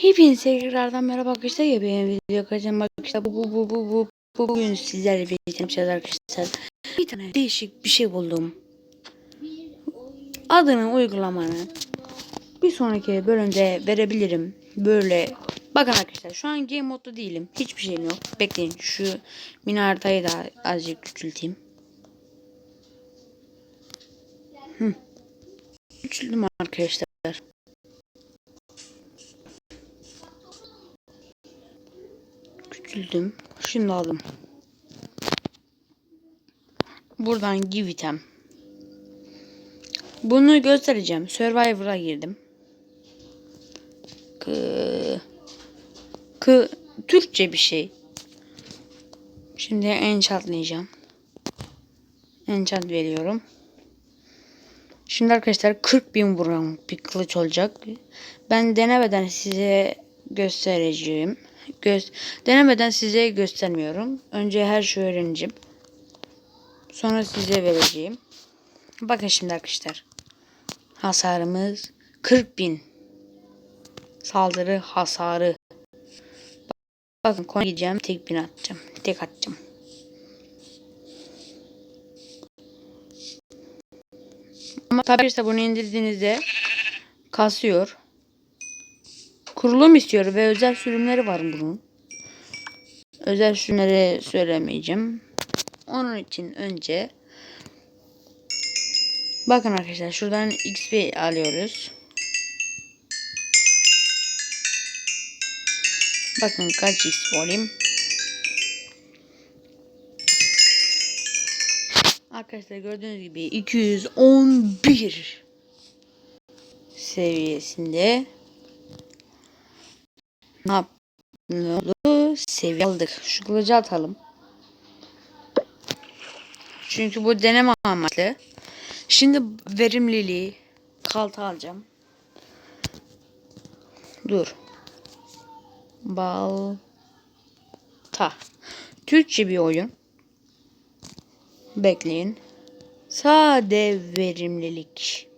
Hepinize tekrardan merhaba arkadaşlar ya benim video kaçan bak bu bu bu bu bu bugün sizlerle birlikte yapacağız arkadaşlar. Bir tane değişik bir şey buldum. Adını uygulamanı bir sonraki bölümde verebilirim. Böyle bakın arkadaşlar şu an game modda değilim. Hiçbir şeyim yok. Bekleyin şu mini haritayı da azıcık küçülteyim. Hı. Küçüldüm arkadaşlar. Küçüldüm. Şimdi aldım. Buradan give item. Bunu göstereceğim. Survivor'a girdim. Kı, kı, Türkçe bir şey. Şimdi enchantlayacağım. Enchant veriyorum. Şimdi arkadaşlar 40 bin vuran bir kılıç olacak. Ben denemeden size göstereceğim. Göz denemeden size göstermiyorum. Önce her şeyi öğreneceğim. Sonra size vereceğim. Bakın şimdi arkadaşlar. Hasarımız 40 bin. Saldırı hasarı. Bakın konu gideceğim. Tek bin atacağım. Tek atacağım. Ama tabii işte bunu indirdiğinizde kasıyor. Kurulum istiyor ve özel sürümleri var bunun. Özel sürümleri söylemeyeceğim. Onun için önce bakın arkadaşlar şuradan XP alıyoruz. Bakın kaç XP alayım. Arkadaşlar gördüğünüz gibi 211 seviyesinde ne oldu? Seviye aldık. Şu kılıcı atalım. Çünkü bu deneme amaçlı. Şimdi verimliliği kalta alacağım. Dur. Balta. Türkçe bir oyun. Bekleyin. Sade verimlilik.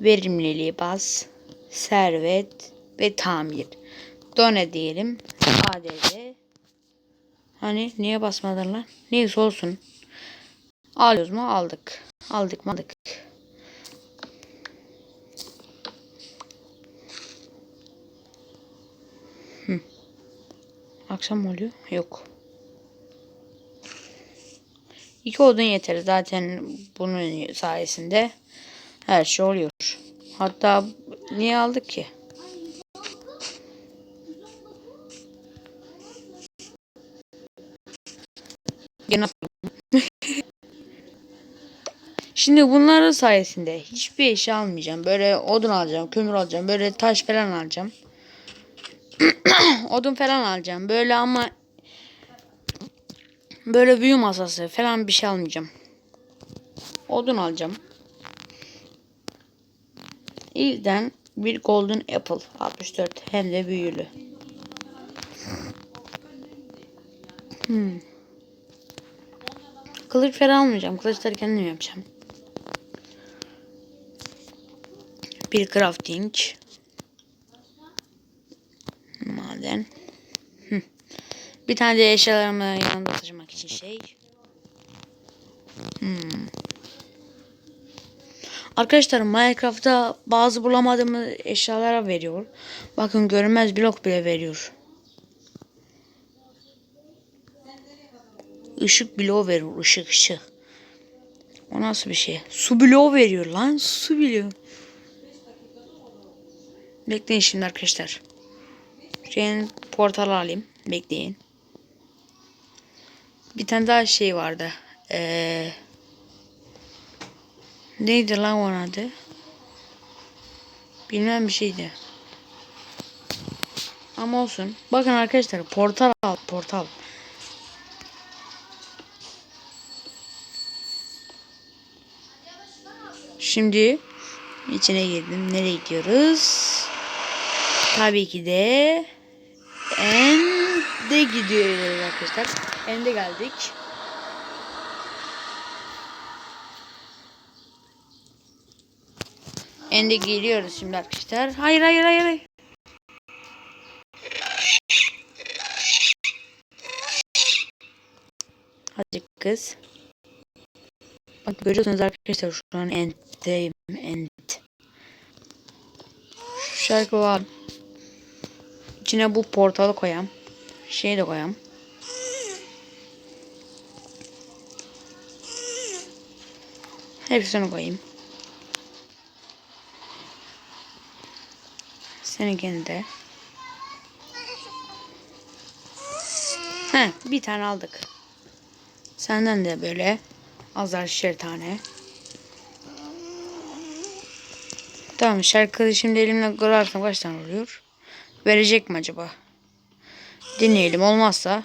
Verimliliği bas. Servet ve tamir. Done diyelim. ADD. Hani niye basmadın lan? Neyse olsun. Alıyoruz mu? Aldık. Aldık mı? Aldık. Akşam mı oluyor? Yok. İki odun yeter. Zaten bunun sayesinde her şey oluyor. Hatta niye aldık ki? Şimdi bunların sayesinde hiçbir eşya almayacağım. Böyle odun alacağım, kömür alacağım, böyle taş falan alacağım. odun falan alacağım. Böyle ama böyle büyü masası falan bir şey almayacağım. Odun alacağım. İlden bir golden apple 64 hem de büyülü. Hmm. Kılıç falan almayacağım. Kılıçları kendim yapacağım. Bir crafting. Maden. Bir tane de eşyalarımı yanında taşımak için şey. Hmm. Arkadaşlar Minecraft'ta bazı bulamadığımız eşyalara veriyor. Bakın görünmez blok bile veriyor. Işık bloğu veriyor. Işık ışık. O nasıl bir şey? Su bloğu veriyor lan. Su bloğu. Bekleyin şimdi arkadaşlar. Şeyin portalı alayım. Bekleyin. Bir tane daha şey vardı. Ee, neydi lan onun adı? Bilmem bir şeydi. Ama olsun. Bakın arkadaşlar portal al. Portal. Şimdi içine girdim. Nereye gidiyoruz? Tabii ki de End'e gidiyoruz arkadaşlar. End'e geldik. Ende geliyoruz şimdi arkadaşlar. Hayır hayır hayır. hayır. Hadi kız. Bak görüyorsunuz arkadaşlar şu an entteyim. Ent. Şu şarkı var. İçine bu portalı koyam. Şey de koyam. Hepsini koyayım. Seninkini de. He, bir tane aldık. Senden de böyle azar şişer tane. Tamam şarkıyı şimdi elimle kırarsam kaç tane oluyor? Verecek mi acaba? Dinleyelim olmazsa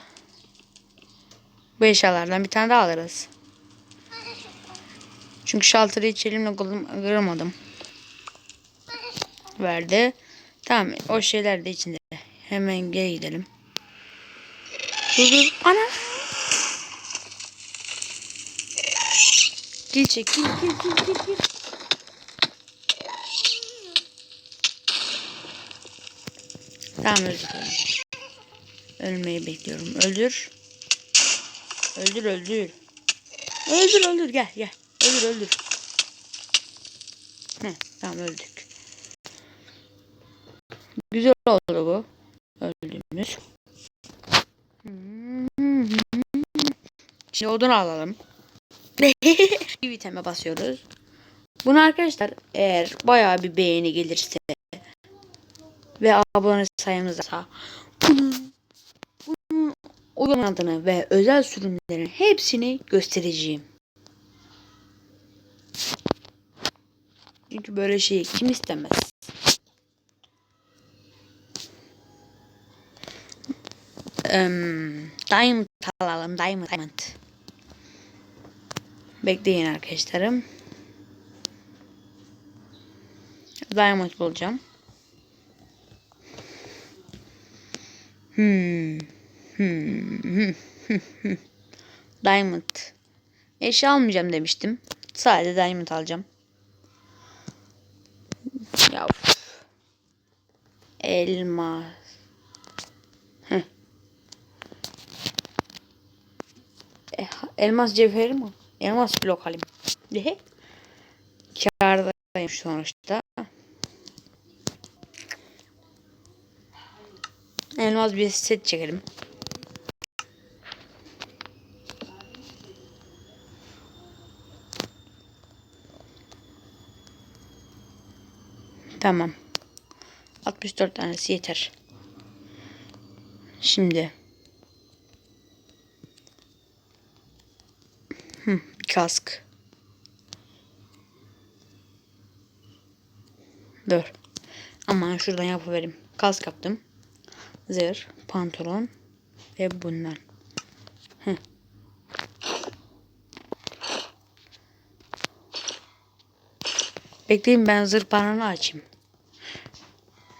bu eşyalardan bir tane daha alırız. Çünkü şaltırı hiç elimle kıramadım. Verdi. Tamam o şeyler de içinde. Hemen geri gidelim. Dur dur. Ana. Gil çek. Gil gil gil gil gil. Tamam öldür. Ölmeyi bekliyorum. Öldür. Öldür öldür. Öldür öldür gel gel. Öldür öldür. Heh, tamam öldük. Güzel oldu bu. Öldüğümüz. Şimdi odun alalım. bir viteme basıyoruz. Bunu arkadaşlar eğer bayağı bir beğeni gelirse ve abone sayımız artarsa bunun, bunun oyun adını ve özel sürümlerin hepsini göstereceğim. Çünkü böyle şeyi kim istemez? Um, diamond alalım. Diamond. Diamond. Bekleyin arkadaşlarım. Diamond bulacağım. Hmm. Hmm. hmm, hmm. Diamond. Eşya almayacağım demiştim. Sadece diamond alacağım. Ya. üf. Elmas. Heh. Eh, elmas cevheri mi? Elmas blok alayım. Dehe. Kârdayım sonuçta. Elmas bir set çekelim. Tamam. 64 tanesi yeter. Şimdi. Hı, kask. Dur. Aman şuradan yapıverim. Kask yaptım. Zırh, pantolon ve bundan. Hı. Bekleyin ben zırh barını açayım.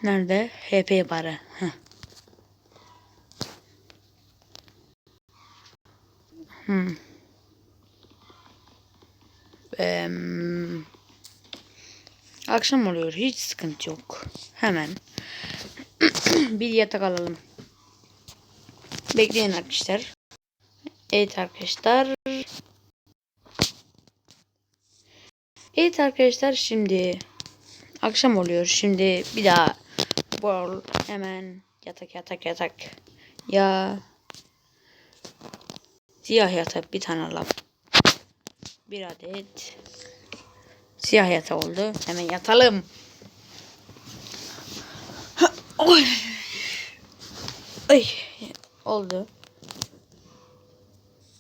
Nerede? HP barı. Heh. Hmm. Em, akşam oluyor. Hiç sıkıntı yok. Hemen bir yatak alalım. Bekleyin arkadaşlar. Evet arkadaşlar. Evet arkadaşlar şimdi akşam oluyor. Şimdi bir daha bol hemen yatak yatak yatak. Ya siyah yatak bir tane alalım. Bir adet siyah yatak oldu. Hemen yatalım. Oy. Ay oldu.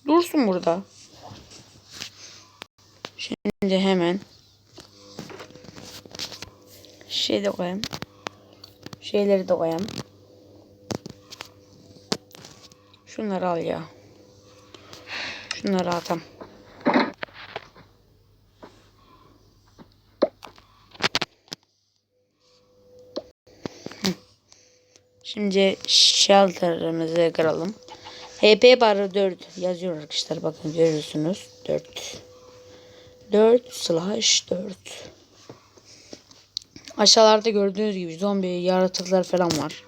Dursun burada. Şimdi hemen şey de koyayım. Şeyleri de koyayım. Şunları al ya. Şunları atam. Şimdi shelter'ımızı kıralım. HP barı 4 yazıyor arkadaşlar. Bakın görüyorsunuz. 4. 4 slash 4. Aşağılarda gördüğünüz gibi zombi yaratıklar falan var.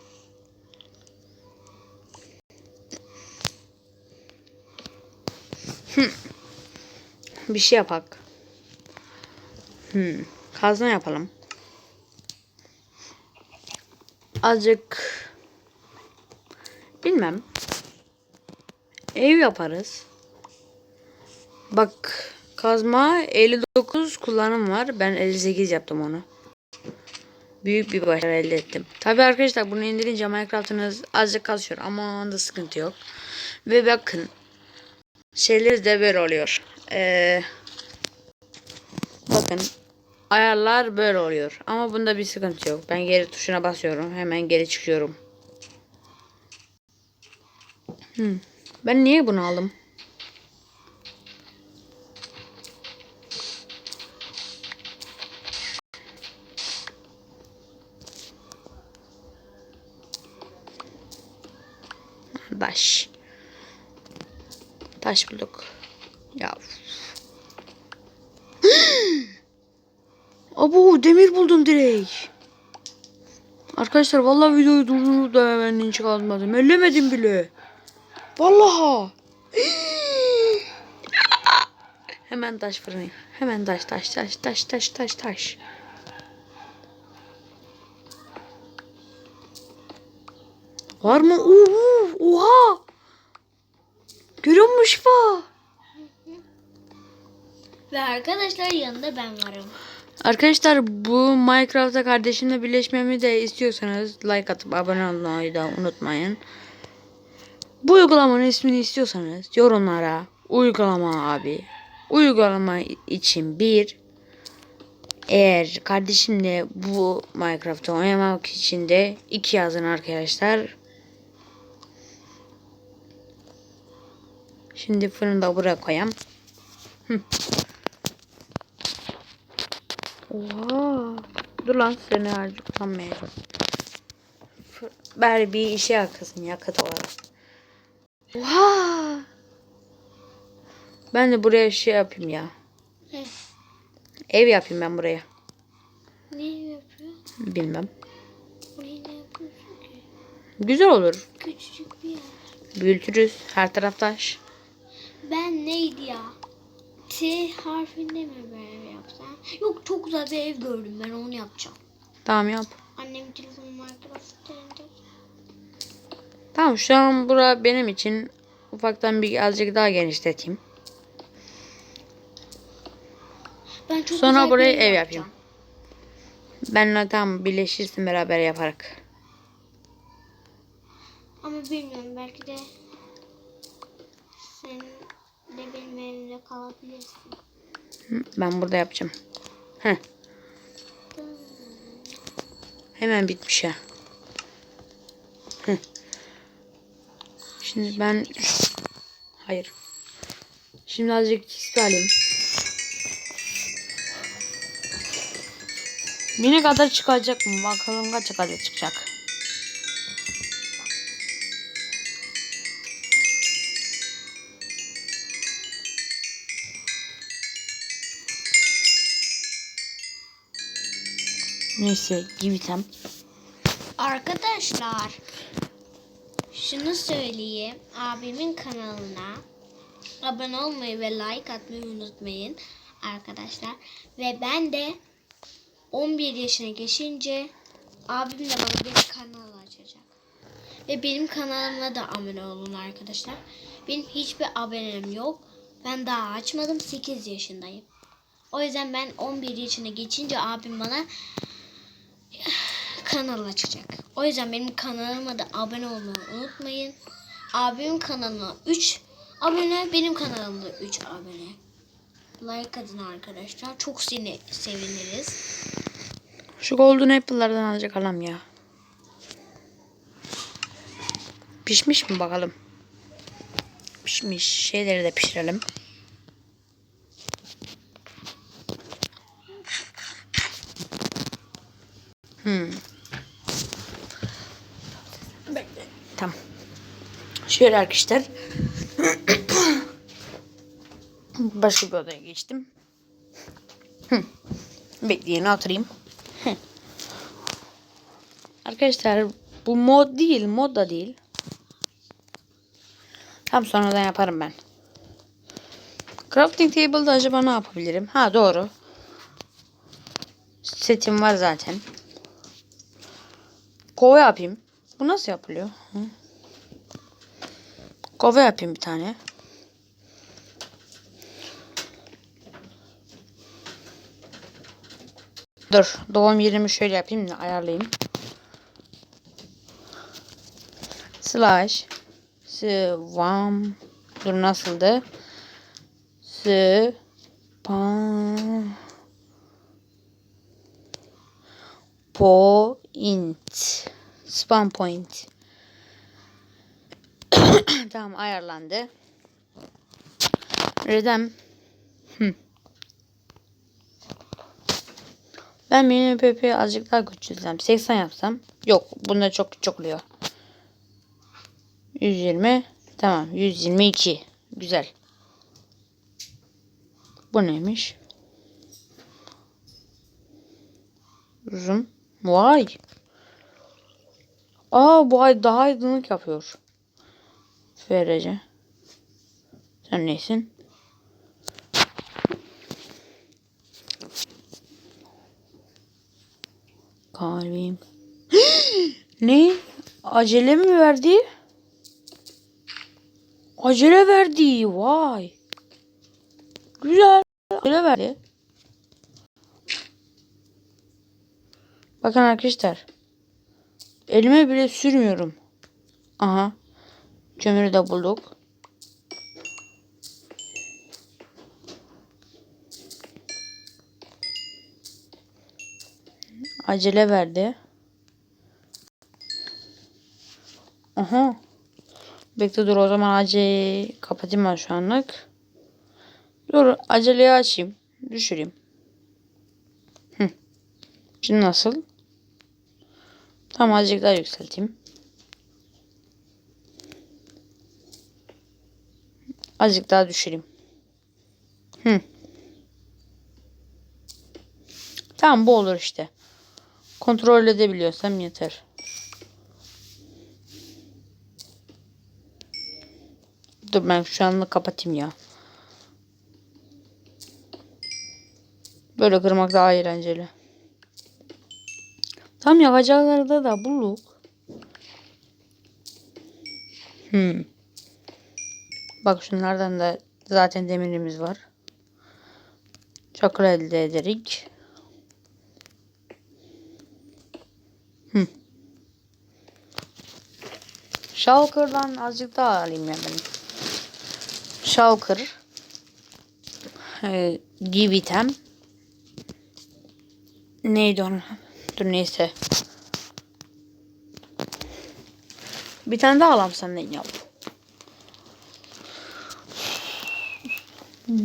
Hmm. Bir şey yapak. Hmm. Kazma yapalım. Azıcık bilmem. Ev yaparız. Bak kazma 59 kullanım var. Ben 58 yaptım onu. Büyük bir başarı elde ettim. Tabi arkadaşlar bunu indirince Minecraft'ınız azıcık kasıyor ama onda sıkıntı yok. Ve bakın şeyler de böyle oluyor. Ee, bakın ayarlar böyle oluyor. Ama bunda bir sıkıntı yok. Ben geri tuşuna basıyorum. Hemen geri çıkıyorum. Hmm. Ben niye bunu aldım? Taş. Taş bulduk. Ya. Abo demir buldum direkt. Arkadaşlar vallahi videoyu durdurup da hemen hiç kalmadım. Ellemedim bile. Vallahi. Hemen taş fırını. Hemen taş taş taş taş taş taş taş. Var mı? Oo, oha. Görüyor musun Şifa? Ve arkadaşlar yanında ben varım. Arkadaşlar bu Minecraft'ta kardeşimle birleşmemi de istiyorsanız like atıp abone olmayı da unutmayın. Bu uygulamanın ismini istiyorsanız yorumlara uygulama abi. Uygulama için bir eğer kardeşimle bu Minecraft'ta oynamak için de iki yazın arkadaşlar. Şimdi fırını da buraya koyayım. Oha. Dur lan seni harcı kullanmayacağım. Fır- Bari bir işe yakasın yakıt olarak. Oha. Ben de buraya şey yapayım ya. Ne? Ev yapayım ben buraya. Ne yapıyor? Bilmem. Ne yapıyorsun ki? Güzel olur. Küçücük bir yer. Büyütürüz. Her taraf taş. Ben neydi ya? T harfinde mi böyle yapsam? Yok çok güzel bir ev gördüm ben onu yapacağım. Tamam yap. Annem telefonu Minecraft'ta indir. Tamam şu an bura benim için ufaktan bir azıcık daha genişleteyim. Ben çok Sonra buraya ev yapacağım. yapayım. Benle tam birleşirsin beraber yaparak. Ama bilmiyorum belki de sen de benim evimde kalabilirsin. Ben burada yapacağım. Heh. Hemen bitmiş ya. Heh. Şimdi ben hayır. Şimdi azıcık XP alayım. Ne kadar çıkacak mı? Bakalım kaça kadar çıkacak. Neyse gibitem. Arkadaşlar şunu söyleyeyim. Abimin kanalına abone olmayı ve like atmayı unutmayın arkadaşlar. Ve ben de 11 yaşına geçince abim de bana bir kanal açacak. Ve benim kanalıma da abone olun arkadaşlar. Benim hiçbir abonem yok. Ben daha açmadım. 8 yaşındayım. O yüzden ben 11 yaşına geçince abim bana kanal açacak. O yüzden benim kanalıma da abone olmayı unutmayın. Abimin kanalına 3 abone, benim kanalımda 3 abone. Like atın arkadaşlar. Çok seni seviniriz. Şu golden apple'lardan azıcık alalım ya. Pişmiş mi bakalım? Pişmiş. Şeyleri de pişirelim. Hmm. Tamam. Şöyle arkadaşlar. Başka bir odaya geçtim. Hı. Bekleyin oturayım. Arkadaşlar bu mod değil. Mod da değil. Tam sonradan yaparım ben. Crafting table'da acaba ne yapabilirim? Ha doğru. Setim var zaten. Kova yapayım. Bu nasıl yapılıyor? Hı. Kova yapayım bir tane. Dur. Doğum yerimi şöyle yapayım da ayarlayayım. Slash. Svam. Dur nasıldı? Spam. Point. Spam point. tamam ayarlandı. Redem. Ben mini pepe azıcık daha küçültsem. 80 yapsam. Yok. Bunda çok küçük oluyor. 120. Tamam. 122. Güzel. Bu neymiş? Zoom. Vay. Aa bu ay daha aydınlık yapıyor. FRC. Sen neysin? Kalbim. ne? Acele mi verdi? Acele verdi. Vay. Güzel. Acele verdi. Bakın arkadaşlar. Elime bile sürmüyorum. Aha. Kömürü de bulduk. Acele verdi. Aha. Bekle dur o zaman acele kapatayım ben şu anlık. Dur aceleyi açayım. Düşüreyim. Hı. Şimdi nasıl? Tam azıcık daha yükselteyim. Azıcık daha düşüreyim. Hı. Tamam bu olur işte. Kontrol edebiliyorsam yeter. Dur ben şu anlık kapatayım ya. Böyle kırmak daha eğlenceli. Tam yakacaklarda da bulduk. Hmm. Bak şunlardan da zaten demirimiz var. Çakıl elde ederek. Hmm. Shulker'dan azıcık daha alayım ya ben. Shulker. Ee, give item. Neydi onun? Dur neyse. Bir tane daha alalım senden yap. Yok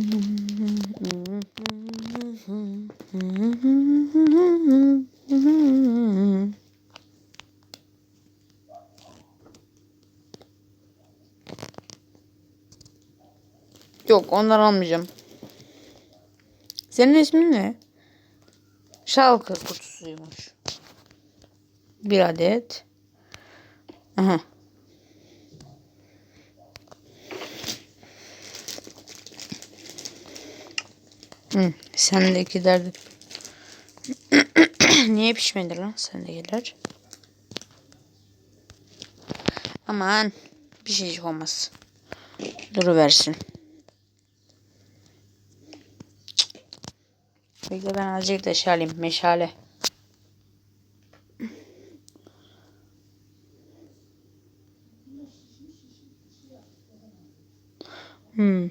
onları almayacağım. Senin ismin ne? Şalkır kutusuymuş. Bir adet. Aha. Hı, sendekiler de... Niye pişmedi lan sendekiler? Aman bir şeycik olmaz. Duruversin. Bekle ben azıcık da şey alayım. Meşale. Hmm.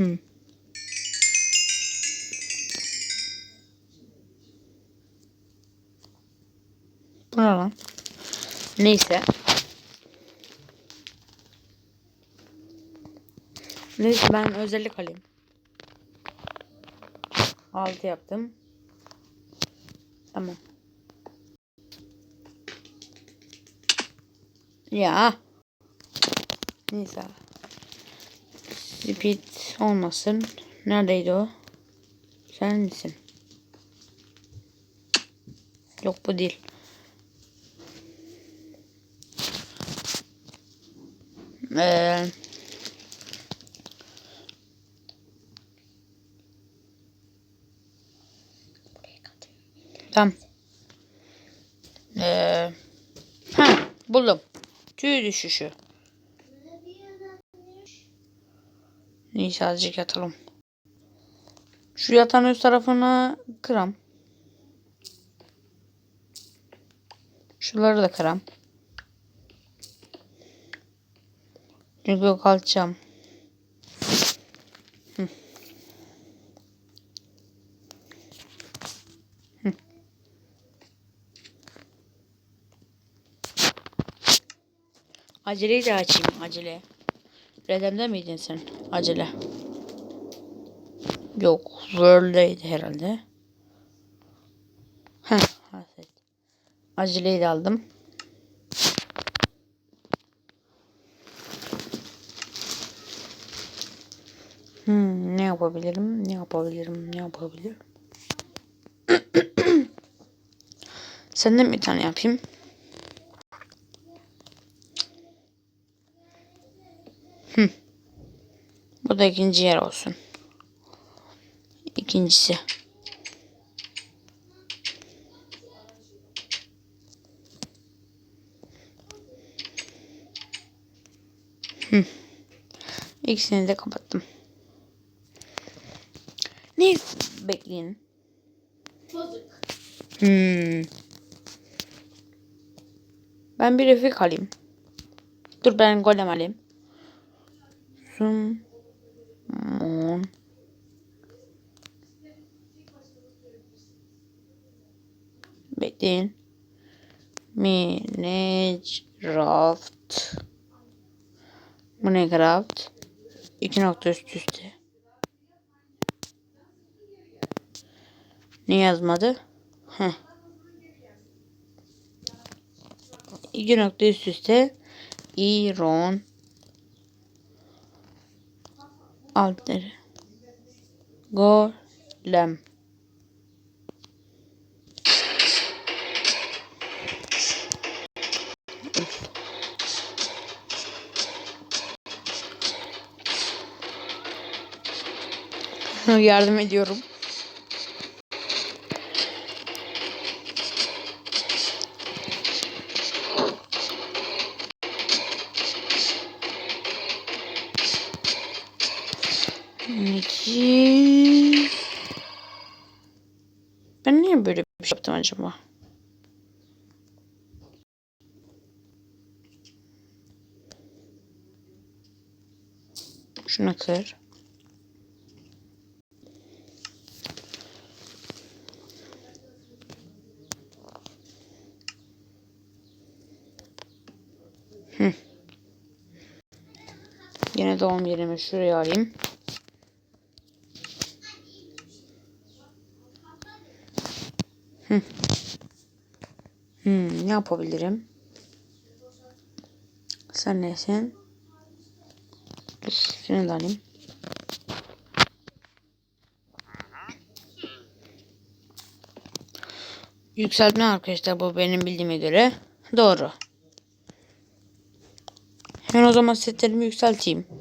Hmm. Bu ne lan? Neyse. Neyse ben özellik alayım. 6 yaptım. Tamam. Ya. Neyse. Speed olmasın. Neredeydi o? Sen misin? Yok bu değil. Ee, tamam. Ee, ha buldum. Tüy düşüşü. Neyse azıcık yatalım. Şu yatağın üst tarafına kıram. Şuraları da kıram. Çünkü kalkacağım. Hı. Aceleyi de açayım acele. Redem'de miydin sen? Acele. Yok. World'deydi herhalde. Heh. Haset. Aceleyi de aldım. Hmm, ne yapabilirim? Ne yapabilirim? Ne yapabilirim? Senden bir tane yapayım. Bu da ikinci yer olsun. İkincisi. İkisini de kapattım. Ne bekleyin? Bozuk. Hmm. Ben bir refik alayım. Dur ben golem alayım. Zoom. Bekleyin. Minecraft. Minecraft. İki nokta üst üste. Ne yazmadı? Heh. İki nokta üst üste. İron. Altları. Golem. Yardım ediyorum. İki. Ben niye böyle bir şey yaptım acaba? Şunu kır. Hı. Doğum yerimi şuraya alayım. Hmm, ne yapabilirim? Sen nesin? Dur, şunu da alayım. Yükseltme arkadaşlar bu benim bildiğime göre. Doğru. Hemen o zaman setlerimi yükselteyim.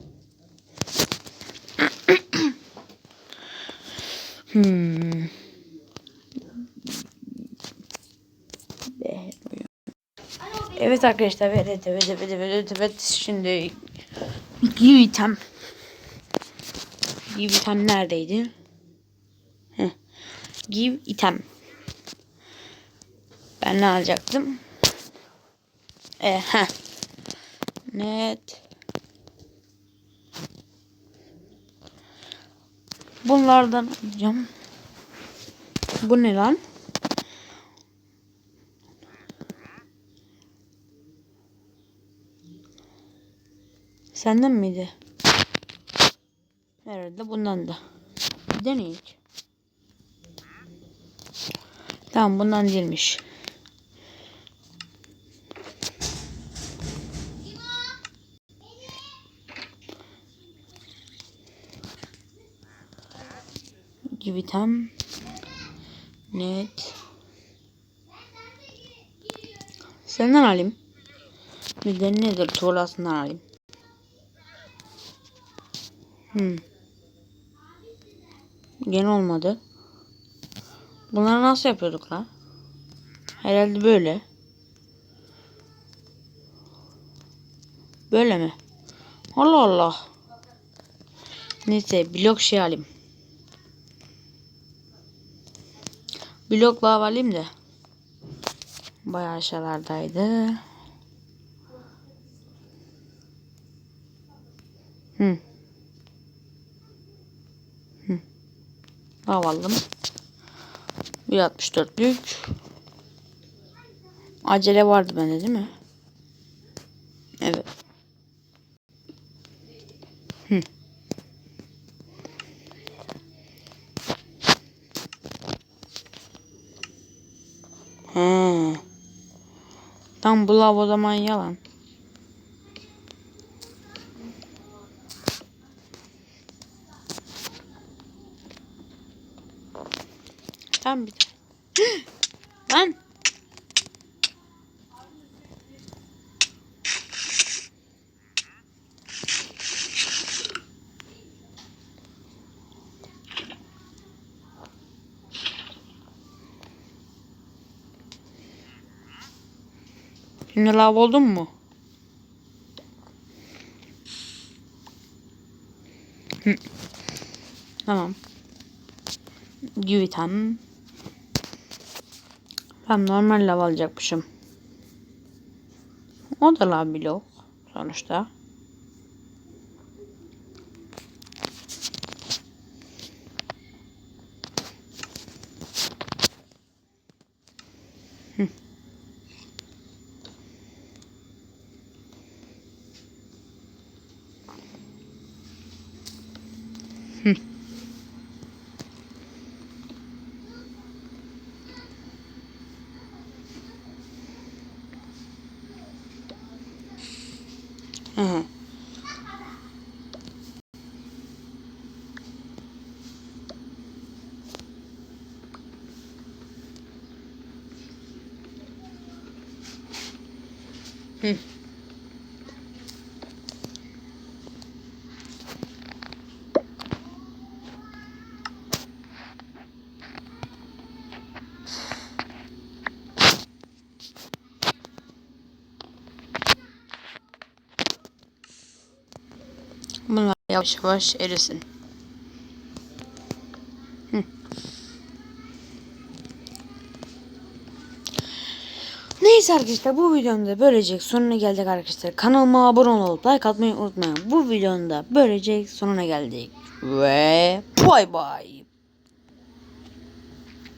Hmm. Evet arkadaşlar evet evet evet evet evet, şimdi give item give item neredeydi? Heh. Give item ben ne alacaktım? E, heh. Net bunlardan alacağım. Bu ne lan? Senden miydi? Herhalde bundan da. Bir deneyek. Tamam bundan değilmiş. Givitem. Net. Senden alayım. De nedir? Tuğlasından alayım. Hmm. Gene olmadı. Bunları nasıl yapıyorduk la? Herhalde böyle. Böyle mi? Allah Allah. Neyse blok şey alayım. Blok lav alayım da. Bayağı aşağılardaydı. Hı. Hı. Lav aldım. 1.64'lük. Acele vardı bende değil mi? Evet. Hı. Ha. Lav o zaman yalan. Tam bir de. Lan. Şimdi lav oldun mu? Hı. Tamam. Güvitem. Ben normal lav alacakmışım. O da lav blok sonuçta. Hı. Bunlar yavaş yavaş erisin. Hı. Neyse arkadaşlar bu videonun da böylece sonuna geldik arkadaşlar. Kanalıma abone olup like atmayı unutmayın. Bu videonun da böylece sonuna geldik. Ve bay bay.